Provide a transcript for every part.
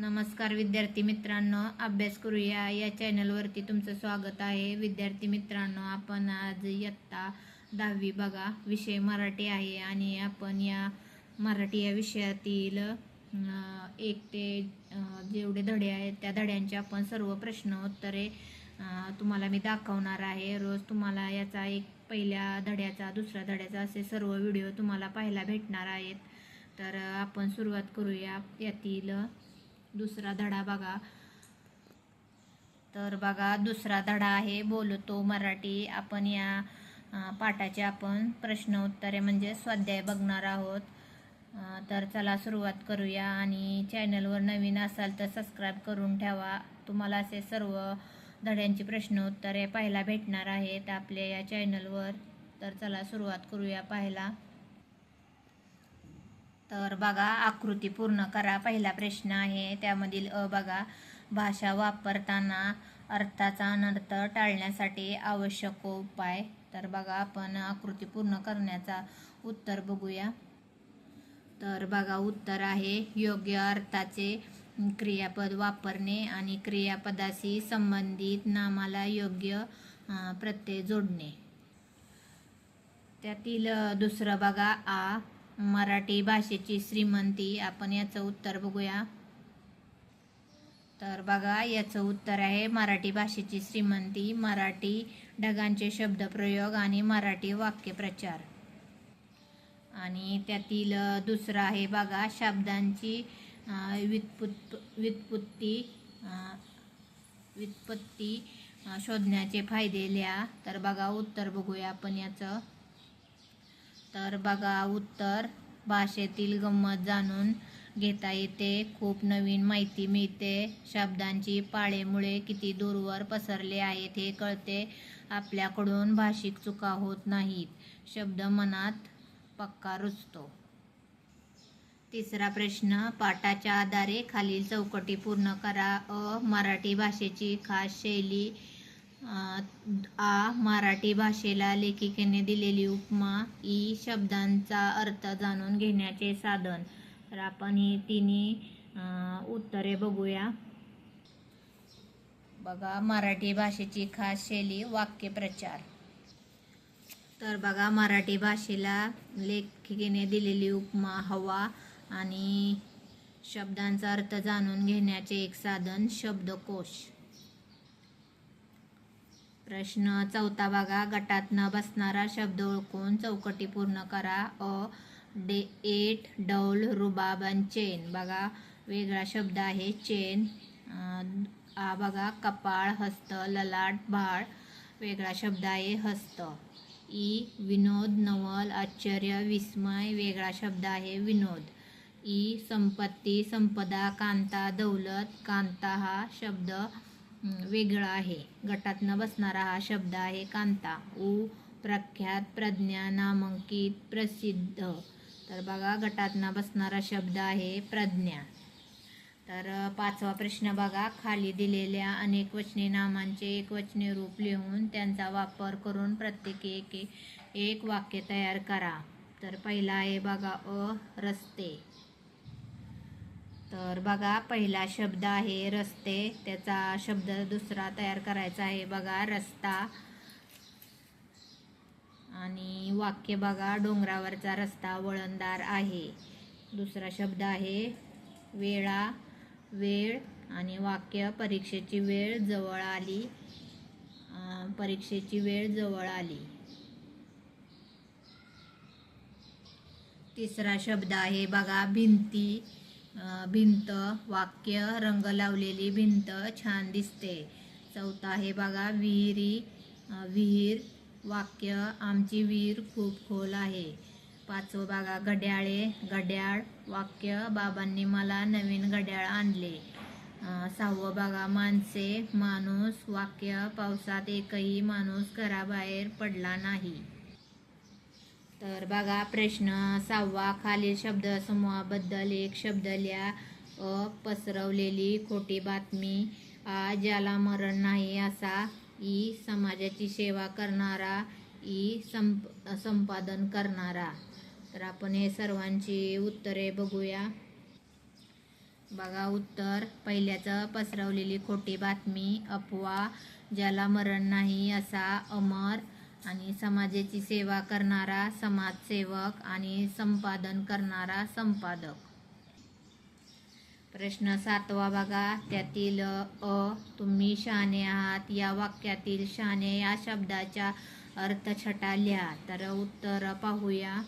नमस्कार विद्यार्थी मित्रांनो अभ्यास करूया. या चॅनलवरती तुमचं स्वागत आहे. विद्यार्थी मित्रांनो आपण आज इयत्ता दहावी बघा. विषय मराठी आहे आणि आपण या मराठी या विषयातील एक ते जेवढे धडे आहेत त्या धड्यांचे आपण सर्व प्रश्न उत्तरे तुम्हाला मी दाखवणार आहे. रोज तुम्हाला याचा एक पहिल्या धड्याचा दुसऱ्या धड्याचा असे सर्व व्हिडिओ तुम्हाला पाहायला भेटणार आहेत. तर आपण सुरुवात करूया. यातील दुसरा धडा बघा. तर बघा दुसरा धडा आहे बोलतो मराठी. आपण या पाठाचे आपण प्रश्न उत्तरे म्हणजे स्वाध्याय बघणार आहोत. तर चला सुरुवात करूया आणि चॅनलवर नवीन असाल तर सबस्क्राईब करून ठेवा. तुम्हाला असे सर्व धड्यांची प्रश्न उत्तरे पाहायला भेटणार आहेत आपल्या या चॅनलवर. तर चला सुरुवात करूया पाहायला. तर बघा आकृती पूर्ण करा. पहिला प्रश्न आहे त्यामधील अ बघा भाषा वापरताना अर्थाचा अनर्थ टाळण्यासाठी आवश्यक उपाय. तर बघा आपण आकृती पूर्ण करण्याचा उत्तर बघूया. तर बघा उत्तर आहे योग्य अर्थाचे क्रियापद वापरणे आणि क्रियापदाशी संबंधित नामाला योग्य प्रत्यय जोडणे. त्यातील दुसरं बघा आ. मराठी भाषेची श्रीमंती. आपण याचं उत्तर बघूया. तर बघा याचं उत्तर आहे मराठी भाषेची श्रीमंती मराठी ढगांचे शब्दप्रयोग आणि मराठी वाक्यप्रचार आणि त्यातील दुसरं आहे बघा शब्दांची व्युत्पुत व्युत्पत्ती व्युत्पत्ती शोधण्याचे फायदे लिहा. तर बघा उत्तर बघूया आपण याचं. तर बघा उत्तर भाषेतील गंमत जाणून घेता येते. खूप नवीन माहिती मिळते. शब्दांची पाळेमुळे किती दूरवर पसरले आहेत हे कळते. आपल्याकडून भाषिक चुका होत नाहीत. शब्द मनात पक्का रुजतो. तिसरा प्रश्न पाठाच्या आधारे खालील चौकटी पूर्ण करा. अ मराठी भाषेची खास शैली आ मराठी भाषेला लेखिकेने दिलेली उपमा ई शब्दांचा अर्थ जाणून घेण्याचे साधन. तर आपण ही तिन्ही उत्तरे बघूया. बघा मराठी भाषेची खास शैली वाक्यप्रचार. तर बघा मराठी भाषेला लेखिकेने दिलेली उपमा हवा आणि शब्दांचा अर्थ जाणून घेण्याचे एक साधन शब्दकोश. प्रश्न. चौथा बघा. गटातनं बसणारा शब्द ओळखून चौकटी पूर्ण करा. अ डे एट डौल रुबाब आणि चेन. बघा वेगळा शब्द आहे. चेन. आ बघा. कपाळ हस्त ललाट भाळ वेगळा शब्द आहे. हस्त. ई विनोद नवल आश्चर्य विस्मय. वेगळा शब्द आहे. विनोद. ई संपत्ती संपदा कांता दौलत कांता हा शब्द वेगळा आहे. गटात न बसणारा हा शब्द आहे कांता. उ प्रख्यात प्रज्ञा नामांकित प्रसिद्ध. तर बघा गटात न बसणारा शब्द आहे प्रज्ञा. तर पाचवा प्रश्न बघा. खाली दिलेल्या अनेक वचने नामांचे एक वचने रूप लिहून त्यांचा वापर करून प्रत्येकी एक एक वाक्य तयार करा. तर पहिला आहे बघा अ रस्ते. तर बघा पहिला शब्द आहे रस्ते. त्याचा शब्द दुसरा तयार करायचा आहे बघा रस्ता. आणि वाक्य बघा डोंगरावरचा रस्ता वळणदार आहे. दुसरा शब्द आहे वेळा वेळ आणि वाक्य. परीक्षेची वेळ जवळ आली. परीक्षेची वेळ जवळ आली. तिसरा शब्द आहे बघा भिंती. भिंत वाक्य रंग लावलेली भिंत छान दिसते. चौथा आहे बघा विहिरी. विहीर वाक्य आमची विहीर खूप खोल आहे. पाचवं बघा घड्याळे. घड्याळ वाक्य बाबांनी मला नवीन घड्याळ आणले. सहावं बघा माणसे माणूस वाक्य पावसात एकही माणूस घराबाहेर पडला नाही. तर बघा प्रश्न सहावा खालील शब्दसमूहाबद्दल एक शब्द लिहा. अ पसरवलेली खोटी बातमी. आ ज्याला मरण नाही असा ई समाजाची सेवा करणारा ई संप संपादन करणारा. तर आपण हे सर्वांची उत्तरे बघूया. बघा उत्तर. पहिल्याचं पसरवलेली खोटी बातमी अफवा. ज्याला मरण नाही असा अमर. आणि समाजाची सेवा करणारा समाजसेवक आणि संपादन करणारा संपादक. प्रश्न सातवा बघा. त्यातील अ तुम्ही शहाणे आहात. या वाक्यातील शहाणे या शब्दाच्या अर्थ छटा लिहा. तर उत्तर पाहूया.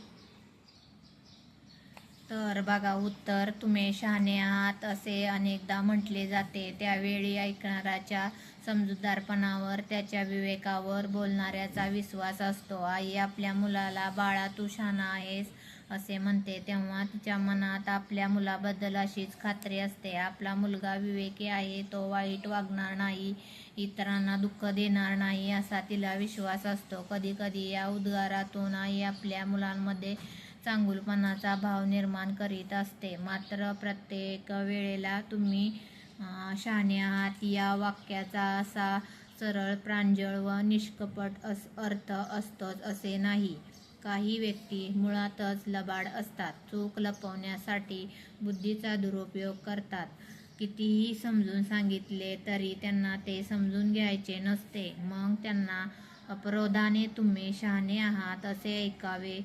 तर बघा उत्तर तुम्ही शहाणे आहात असे अनेकदा म्हटले जाते. त्यावेळी ऐकणाऱ्याच्या समजूतदारपणावर त्याच्या विवेकावर बोलणाऱ्याचा विश्वास असतो. आई आपल्या मुलाला बाळा तू शहाणा आहेस असे म्हणते. तेव्हा तिच्या मनात आपल्या मुलाबद्दल अशीच खात्री असते. आपला मुलगा विवेकी आहे तो वाईट वागणार नाही इतरांना दुःख देणार नाही असा तिला विश्वास असतो. कधी कधी या उद्गारातून आई आपल्या मुलांमध्ये चांगुलपणाचा भाव निर्माण करीत असते. मात्र प्रत्येक वेळेला तुम्ही शहाणे आहात. या वाक्याचा असा सरळ प्रांजळ व निष्कपट अस अर्थ असतोच असे नाही. काही व्यक्ती मुळातच लबाड असतात. चूक लपवण्यासाठी बुद्धीचा दुरुपयोग करतात. कितीही समजून सांगितले तरी त्यांना ते समजून घ्यायचे नसते. मग त्यांना अपरोधाने तुम्ही शहाणे आहात असे ऐकावे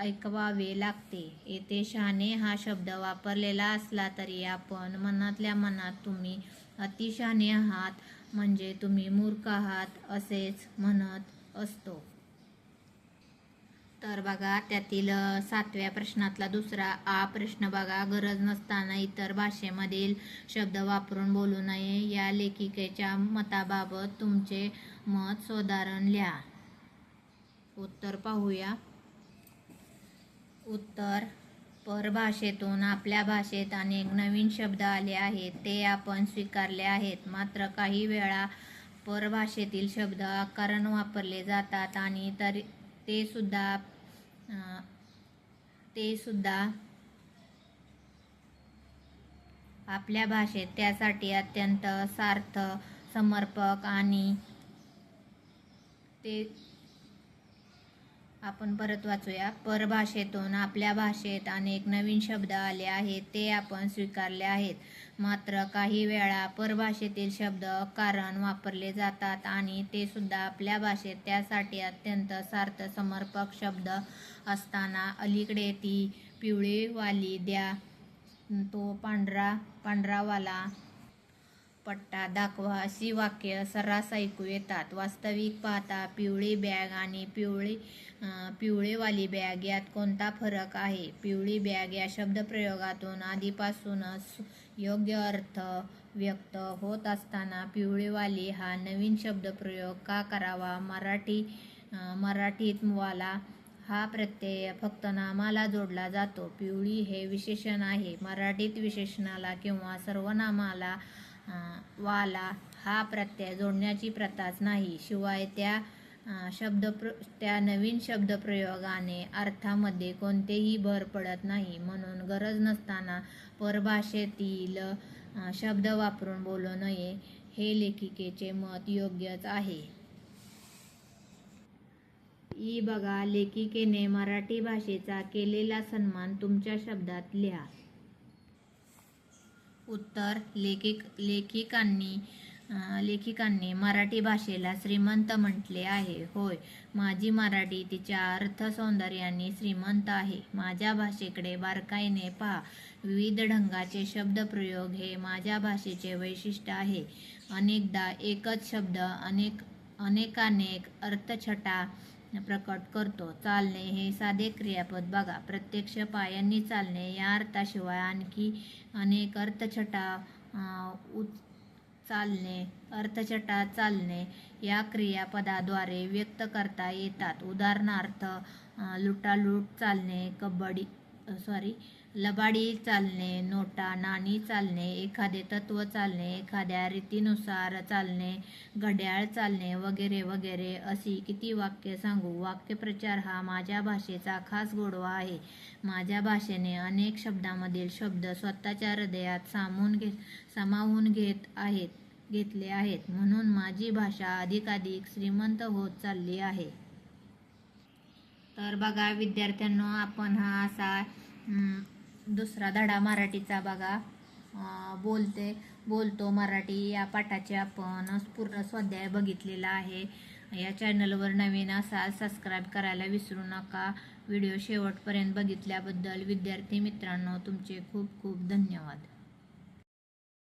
ऐकवावे लागते. येथे शहाणे हा शब्द वापरलेला असला तरी आपण मनातल्या मनात तुम्ही अतिशहाणे आहात म्हणजे तुम्ही मूर्ख आहात असेच म्हणत असतो. तर बघा त्यातील सातव्या प्रश्नातला दुसरा आ प्रश्न बघा. गरज नसताना इतर भाषेमधील शब्द वापरून बोलू नये. या लेखिकेच्या मताबाबत तुमचे मत सोधारण लिहा. उत्तर पाहूया. उत्तर परभाषेतून आपल्या भाषेत अनेक नवीन शब्द आले आहेत. ते आपण स्वीकारले आहेत. मात्र काही वेळा परभाषेतील शब्द आकारण वापरले जातात आणि तरी ते सुद्धा ते सुद्धा आपल्या भाषेत. त्यासाठी अत्यंत सार्थ समर्पक आणि ते आपण परत वाचूया. परभाषेतून आपल्या भाषेत अनेक नवीन शब्द आले आहेत ते आपण स्वीकारले आहेत. मात्र काही वेळा परभाषेतील शब्द कारण वापरले जातात आणि ते सुद्धा आपल्या भाषेत त्यासाठी अत्यंत सार्थ समर्पक शब्द असताना अलीकडे ती पिवळीवाली द्या. तो पांढरा पांढरावाला पट्टा दाखवा अशी वाक्य सर्रास ऐकू येतात. वास्तविक पाहता पिवळी बॅग आणि पिवळी पिवळीवाली पिवळेवाली बॅग यात कोणता फरक आहे? पिवळी बॅग या शब्दप्रयोगातून आधीपासूनच योग्य अर्थ व्यक्त होत असताना पिवळेवाली हा नवीन शब्दप्रयोग का करावा? मराठी मराठीत वाला हा प्रत्यय फक्त नामाला जोडला जातो. पिवळी हे विशेषण आहे. मराठीत विशेषणाला किंवा सर्वनामाला वाला हा प्रत्यय जोडण्याची प्रथाच नाही. शिवाय त्या शब्द त्या नवीन शब्दप्रयोगाने अर्थामध्ये कोणतेही भर पडत नाही. म्हणून गरज नसताना परभाषेतील शब्द वापरून बोलू नये. हे लेखिकेचे मत योग्यच आहे. ई बघा लेखिकेने मराठी भाषेचा केलेला सन्मान तुमच्या शब्दात लिहा. उत्तर लेखिक लेखिकांनी लेखिकांनी मराठी भाषेला श्रीमंत म्हटले आहे. होय माझी मराठी तिच्या अर्थसौंदर्याने श्रीमंत आहे. माझ्या भाषेकडे बारकाईने पहा. विविध ढंगाचे शब्दप्रयोग हे माझ्या भाषेचे वैशिष्ट्य आहे. अनेकदा एकच शब्द अनेक अनेकानेक अर्थछटा प्रकट करतो. चालणे हे साधे क्रियापद बघा. प्रत्यक्ष पायांनी चालणे या अर्थाशिवाय आणखी अनेक अर्थछटा उच चालणे अर्थछटा चालणे या क्रियापदाद्वारे व्यक्त करता येतात. उदाहरणार्थ लुटालूट चालणे कबड्डी सॉरी लबाडी चालणे नोटा नाणी चालणे एखादे तत्व चालणे एखाद्या रीतीनुसार चालणे घड्याळ चालणे वगैरे वगैरे अशी किती वाक्य सांगू? वाक्यप्रचार हा माझ्या भाषेचा खास गोडवा आहे. माझ्या भाषेने अनेक शब्दामधील शब्द स्वतःच्या हृदयात सामावून घे सामावून घेत आहेत घेतले आहेत. म्हणून माझी भाषा अधिकाधिक श्रीमंत होत चालली आहे. तर बघा विद्यार्थ्यांनो आपण हा असा दुसरा धडा मराठीचा बघा. बोलते बोलतो मराठी. या पाठाचे आपण पूर्ण स्वाध्याय बघितलेला आहे. या चॅनलवर नवीन असाल सबस्क्राईब करायला विसरू नका. व्हिडिओ शेवटपर्यंत बघितल्याबद्दल विद्यार्थी मित्रांनो तुमचे खूप खूप धन्यवाद.